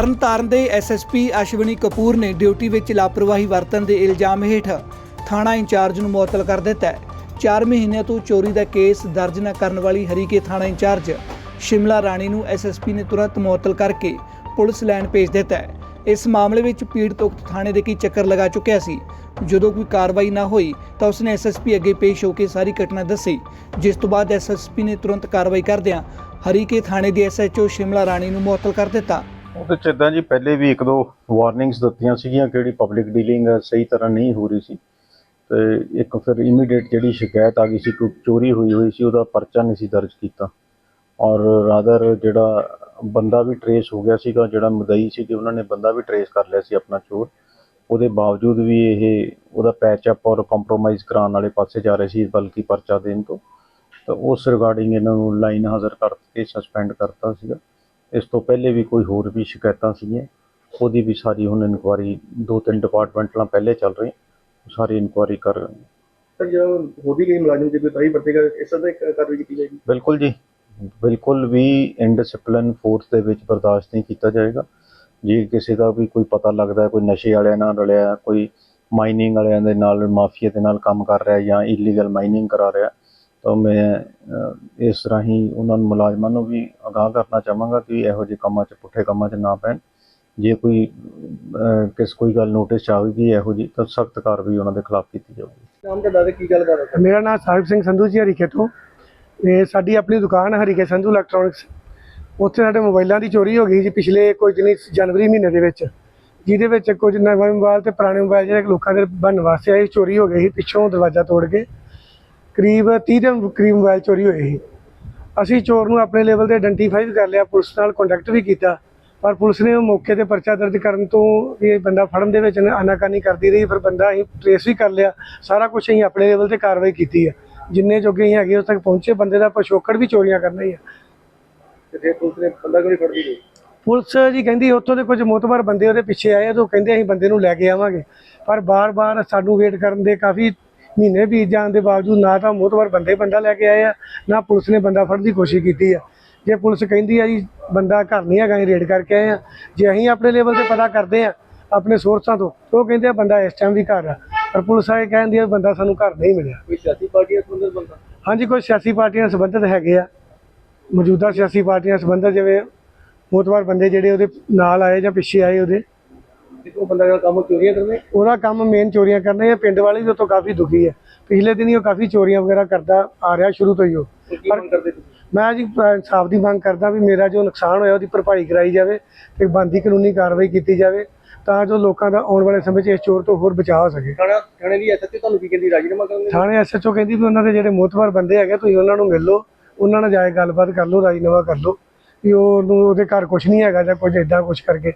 ਤਰਨਤਾਰਨ ਦੇ ਐਸਐਸਪੀ ਅਸ਼ਵਨੀ ਕਪੂਰ ਨੇ ਡਿਊਟੀ ਵਿੱਚ ਲਾਪਰਵਾਹੀ ਵਰਤਣ ਦੇ ਇਲਜ਼ਾਮ ਹੇਠ ਥਾਣਾ ਇੰਚਾਰਜ ਨੂੰ ਮੁਅੱਤਲ ਕਰ ਦਿੱਤਾ ਹੈ। 4 ਮਹੀਨਿਆਂ ਤੋਂ ਚੋਰੀ ਦਾ ਕੇਸ ਦਰਜ ਨਾ ਕਰਨ ਵਾਲੀ ਹਰੀਕੇ ਥਾਣਾ ਇੰਚਾਰਜ ਸ਼ਿਮਲਾ ਰਾਣੀ ਨੂੰ ਐਸਐਸਪੀ ਨੇ ਤੁਰੰਤ ਮੁਅੱਤਲ ਕਰਕੇ ਪੁਲਿਸ ਲਾਈਨ ਭੇਜ ਦਿੱਤਾ ਹੈ। ਇਸ ਮਾਮਲੇ ਵਿੱਚ ਪੀੜਤ ਉਕਤ ਥਾਣੇ ਦੇ ਕੀ ਚੱਕਰ ਲਗਾ ਚੁੱਕਿਆ ਸੀ, ਜਦੋਂ ਕੋਈ ਕਾਰਵਾਈ ਨਾ ਹੋਈ ਤਾਂ ਉਸਨੇ ਐਸਐਸਪੀ ਅੱਗੇ ਪੇਸ਼ ਹੋ ਕੇ ਸਾਰੀ ਘਟਨਾ ਦੱਸੀ, ਜਿਸ ਤੋਂ ਬਾਅਦ ਐਸਐਸਪੀ ਨੇ ਤੁਰੰਤ ਕਾਰਵਾਈ ਕਰਦਿਆਂ ਹਰੀਕੇ ਥਾਣੇ ਦੀ ਐਸਐਚਓ ਸ਼ਿਮਲਾ ਰਾਣੀ ਨੂੰ ਮੁਅੱਤਲ ਕਰ ਦਿੱਤਾ। ਉਹਦੇ ਚ ਇਦਾਂ ਜੀ, ਪਹਿਲੇ ਵੀ ਇੱਕ ਦੋ ਵਾਰਨਿੰਗਸ ਦਿੱਤੀਆਂ ਸੀਗੀਆਂ ਕਿਹੜੀ ਪਬਲਿਕ ਡੀਲਿੰਗ ਸਹੀ ਤਰ੍ਹਾਂ ਨਹੀਂ ਹੋ ਰਹੀ ਸੀ। ਤੇ ਇੱਕ ਫਿਰ ਇਮੀਡੀਏਟ ਜਿਹੜੀ ਸ਼ਿਕਾਇਤ ਆ ਗਈ ਸੀ ਕਿ ਚੋਰੀ ਹੋਈ ਹੋਈ ਸੀ, ਉਹਦਾ ਪਰਚਾ ਨਹੀਂ ਸੀ ਦਰਜ ਕੀਤਾ। ਔਰ ਰਾਦਰ ਜਿਹੜਾ ਬੰਦਾ ਵੀ ਟਰੇਸ ਹੋ ਗਿਆ ਸੀਗਾ, ਜਿਹੜਾ ਮਦਈ ਸੀ, ਤੇ ਉਹਨਾਂ ਨੇ ਬੰਦਾ ਵੀ ਟਰੇਸ ਕਰ ਲਿਆ ਸੀ ਆਪਣਾ ਚੋਰ। ਉਹਦੇ ਬਾਵਜੂਦ ਵੀ ਇਹ, ਉਹਦਾ ਪੈਚ ਅਪ ਔਰ ਕੰਪਰੋਮਾਈਜ਼ ਕਰਾਉਣ ਵਾਲੇ ਪਾਸੇ ਜਾ ਰਹੇ ਸੀ, ਬਲਕਿ ਪਰਚਾ ਦੇਣ ਤੋਂ। ਤਾਂ ਉਸ ਰਿਗਾਰਡਿੰਗ ਇਹਨਾਂ ਨੂੰ ਲਾਈਨ ਹਾਜ਼ਰ ਕਰਕੇ ਸਸਪੈਂਡ ਕਰਤਾ ਸੀਗਾ। ਇਸ ਤੋਂ ਪਹਿਲੇ ਵੀ ਕੋਈ ਹੋਰ ਵੀ ਸ਼ਿਕਾਇਤਾਂ ਸੀਗੀਆਂ ਉਹਦੀ ਵੀ ਸਾਰੀ ਹੁਣ ਇਨਕੁਆਰੀ ਦੋ ਤਿੰਨ ਡਿਪਾਰਟਮੈਂਟ ਨਾਲ ਪਹਿਲੇ ਚੱਲ ਰਹੀ ਸਾਰੀ ਇਨਕੁਆਰੀ ਕਰ ਰਹੇ ਨੇ। ਸਰ ਜਦੋਂ ਹੋ ਵੀ ਗਈ ਮੁਲਾਜ਼ਮ ਜੇ ਕੋਈ ਤਾਈ ਵਰਤੇਗਾ ਇਸ ਤਰ੍ਹਾਂ ਦੀ ਕਾਰਵਾਈ ਕੀਤੀ ਜਾਏਗੀ? ਬਿਲਕੁਲ ਜੀ ਬਿਲਕੁਲ ਵੀ ਇਨਡਿਸਪਲਿਨ ਫੋਰਸ ਦੇ ਵਿੱਚ ਬਰਦਾਸ਼ਤ ਨਹੀਂ ਕੀਤਾ ਜਾਏਗਾ। ਜੇ ਕਿਸੇ ਦਾ ਵੀ ਕੋਈ ਪਤਾ ਲੱਗਦਾ ਹੈ ਕੋਈ ਨਸ਼ੇ ਵਾਲਿਆਂ ਨਾਲ ਰਲਿਆ ਕੋਈ ਮਾਈਨਿੰਗ ਵਾਲਿਆਂ ਦੇ ਨਾਲ ਮਾਫੀਆ ਦੇ ਨਾਲ ਕੰਮ ਕਰ ਰਿਹਾ ਜਾਂ ਇਲੀਗਲ ਮਾਈਨਿੰਗ ਕਰਾ ਰਿਹਾ ਤਾਂ ਮੈਂ ਇਸ ਰਾਹੀਂ ਉਹਨਾਂ ਨੂੰ ਮੁਲਾਜ਼ਮਾਂ ਨੂੰ ਵੀ ਅਗਾਹ ਕਰਨਾ ਚਾਹਾਂਗਾ ਕਿ ਇਹੋ ਜਿਹੇ ਕੰਮਾਂ 'ਚ ਪੁੱਠੇ ਕੰਮਾਂ 'ਚ ਨਾ ਪੈਣ। ਜੇ ਕੋਈ ਕਿਸ ਕੋਈ ਗੱਲ ਨੋਟਿਸ 'ਚ ਆਵੇਗੀ ਇਹੋ ਜਿਹੀ ਤਾਂ ਸਖਤ ਕਾਰਵਾਈ ਉਹਨਾਂ ਦੇ ਖਿਲਾਫ ਕੀਤੀ ਜਾਊਗੀ। ਨਾਮ ਤੁਹਾਡਾ ਤੇ ਕੀ ਗੱਲ ਕਰ ਰਹੇ ਮੇਰਾ ਨਾਮ ਸਾਹਿਬ ਸਿੰਘ ਸੰਧੂ ਜੀ ਹਰੀਕੇ ਤੋਂ। ਇਹ ਸਾਡੀ ਆਪਣੀ ਦੁਕਾਨ ਹੈ ਹਰੀਕੇ ਸੰਧੂ ਇਲੈਕਟ੍ਰੋਨਿਕਸ ਉੱਥੇ ਸਾਡੇ ਮੋਬਾਈਲਾਂ ਦੀ ਚੋਰੀ ਹੋ ਗਈ ਜੀ ਪਿਛਲੇ ਕੁਝ ਦਿਨੀ ਜਨਵਰੀ ਮਹੀਨੇ ਦੇ ਵਿੱਚ ਜਿਹਦੇ ਵਿੱਚ ਕੁਝ ਨਵੇਂ ਮੋਬਾਈਲ ਤੇ ਪੁਰਾਣੇ ਮੋਬਾਈਲ ਜਿਹੜੇ ਲੋਕਾਂ ਦੇ ਬਣਨ ਵਾਸਤੇ ਆਏ ਚੋਰੀ ਹੋ ਗਈ ਸੀ ਪਿੱਛੋਂ ਦਰਵਾਜ਼ਾ ਤੋੜ ਕੇ। ਕਰੀਬ 30 ਦੇ ਕਰੀਬ ਮੋਬਾਈਲ ਚੋਰੀ ਹੋਏ ਸੀ। ਅਸੀਂ ਚੋਰ ਨੂੰ ਆਪਣੇ ਲੈਵਲ ਤੇ ਆਇਡੈਂਟੀਫਾਈ ਕਰ ਲਿਆ ਪੁਲਿਸ ਨਾਲ ਕੰਟੈਕਟ ਵੀ ਕੀਤਾ ਪਰ ਪੁਲਿਸ ਨੇ ਉਹ ਮੌਕੇ ਤੇ ਪਰਚਾ ਦਰਜ ਕਰਨ ਤੋਂ ਇਹ ਬੰਦਾ ਫੜਨ ਦੇ ਵਿੱਚ ਆਨਾਕਾਨੀ ਕਰਦੀ ਰਹੀ ਫਿਰ ਬੰਦਾ ਅਸੀਂ ਟ੍ਰੇਸ ਵੀ ਕਰ ਲਿਆ। ਸਾਰਾ ਕੁਝ ਅਸੀਂ ਆਪਣੇ ਲੈਵਲ ਤੇ ਕਾਰਵਾਈ ਕੀਤੀ ਹੈ ਜਿੰਨੇ ਜੋਗੇ ਅਸੀਂ ਹੈਗੇ ਉਸ ਤੱਕ ਪਹੁੰਚੇ ਬੰਦੇ ਦਾ ਪਿਛੋਕੜ ਵੀ ਚੋਰੀਆਂ ਕਰਨਾ ਹੀ ਆ। ਤੇ ਪੁਲਿਸ ਨੇ ਬੰਦਾ ਕਿਉਂ ਨਹੀਂ ਫੜਦੀ ਗਈ ਪੁਲਿਸ ਜੀ ਕਹਿੰਦੀ ਉੱਥੋਂ ਦੇ ਕੁਝ ਮੋਤਬਰ ਬੰਦੇ ਉਹਦੇ ਪਿੱਛੇ ਆਏ ਤੇ ਉਹ ਕਹਿੰਦੇ ਅਸੀਂ ਬੰਦੇ ਨੂੰ ਲੈ ਕੇ ਆਵਾਂਗੇ। ਪਰ ਬਾਰ-ਬਾਰ ਸਾਨੂੰ ਵੇਟ ਕਰਨ ਦੇ ਕਾਫੀ ਮਹੀਨੇ ਬੀਤ ਜਾਣ ਦੇ ਬਾਵਜੂਦ ਨਾ ਤਾਂ ਮੋਤਬਰ ਬੰਦੇ ਬੰਦਾ ਲੈ ਕੇ ਆਏ ਆ ਨਾ ਪੁਲਿਸ ਨੇ ਬੰਦਾ ਫੜਨ ਦੀ ਕੋਸ਼ਿਸ਼ ਕੀਤੀ ਆ। ਜੇ ਪੁਲਿਸ ਕਹਿੰਦੀ ਆ ਜੀ ਬੰਦਾ ਘਰ ਨਹੀਂ ਹੈਗਾ ਰੇਡ ਕਰਕੇ ਆਏ ਆ। ਜੇ ਅਸੀਂ ਆਪਣੇ ਲੈਵਲ ਤੇ ਪਤਾ ਕਰਦੇ ਆ ਆਪਣੇ ਸੋਰਸਾਂ ਤੋਂ ਉਹ ਕਹਿੰਦੇ ਆ ਬੰਦਾ ਇਸ ਟਾਈਮ ਵੀ ਘਰ ਆ। ਪਰ ਪੁਲਿਸ ਆਏ ਕਹਿੰਦੀ ਆ ਬੰਦਾ ਸਾਨੂੰ ਘਰ ਨਹੀਂ ਮਿਲਿਆ। ਕੋਈ ਸਿਆਸੀ ਪਾਰਟੀ ਨਾਲ ਸੰਬੰਧਿਤ ਬੰਦਾ? ਹਾਂਜੀ ਕੋਈ ਸਿਆਸੀ ਪਾਰਟੀਆਂ ਨਾਲ ਸੰਬੰਧਿਤ ਹੈਗੇ ਆ। ਮੌਜੂਦਾ ਸਿਆਸੀ ਪਾਰਟੀਆਂ ਸੰਬੰਧਿਤ ਜਿਵੇਂ ਮੋਤਵਾਰ ਬੰਦੇ ਜਿਹੜੇ ਉਹਦੇ ਨਾਲ ਆਏ ਜਾਂ ਪਿੱਛੇ ਆਏ ਉਹਦੇ। ਤੇ ਉਹ ਬੰਦਾ ਜਿਹੜਾ ਕੰਮ ਚੋਰੀਆਂ ਕਰਨੇ? ਉਹਦਾ ਕੰਮ ਮੇਨ ਚੋਰੀਆਂ ਕਰਨੇ ਆ। ਪਿੰਡ ਵਾਲੇ ਵੀ ਉਹ ਤੋਂ ਕਾਫੀ ਦੁਖੀ ਹੈ ਪਿਛਲੇ ਦਿਨ ਹੀ ਉਹ ਕਾਫੀ ਚੋਰੀਆਂ ਵਗੈਰਾ ਕਰਦਾ ਆ ਰਿਹਾ ਸ਼ੁਰੂ ਤੋਂ ਹੀ ਉਹ। ਤੁਸੀਂ? ਮੈਂ ਜੀ ਇਨਸਾਫ ਦੀ ਮੰਗ ਕਰਦਾ ਵੀ ਮੇਰਾ ਜੋ ਨੁਕਸਾਨ ਹੋਇਆ ਉਹਦੀ ਭਰਪਾਈ ਕਰਾਈ ਜਾਵੇ ਤੇ ਬੰਦੀ ਕਾਨੂੰਨੀ ਕਾਰਵਾਈ ਕੀਤੀ ਜਾਵੇ ਤਾਂ ਜੋ ਲੋਕਾਂ ਦਾ ਆਉਣ ਵਾਲੇ ਸਮੇਂ 'ਚ ਇਸ ਚੋਰ ਤੋਂ ਹੋਰ ਬਚਾਅ ਹੋ ਸਕੇ। ਥਾਣਾ ਦੀ ਐਸਐਚਓ ਤੁਹਾਨੂੰ ਕੀ ਕਹਿੰਦੀ? ਰਾਜੀਨਾਮਾ ਕਰਨ ਦੇ ਥਾਣੇ ਐਸਐਚਓ ਕਹਿੰਦੀ ਵੀ ਉਹਨਾਂ ਦੇ ਜਿਹੜੇ ਮੋਤਬਰ ਬੰਦੇ ਹੈਗੇ ਤੁਸੀਂ ਉਹਨਾਂ ਨੂੰ ਮਿਲ ਲਓ ਉਹਨਾਂ ਨਾਲ ਜਾ ਕੇ ਗੱਲਬਾਤ ਕਰ ਲਓ ਰਾਜੀਨਾਮਾ ਕਰ ਲਓ ਵੀ ਉਹਨੂੰ ਉਹਦੇ ਘਰ ਕੁਝ ਨਹੀਂ ਹੈਗਾ ਜਾਂ ਕੁਝ ਇਦਾਂ ਕੁਝ ਕਰਕੇ।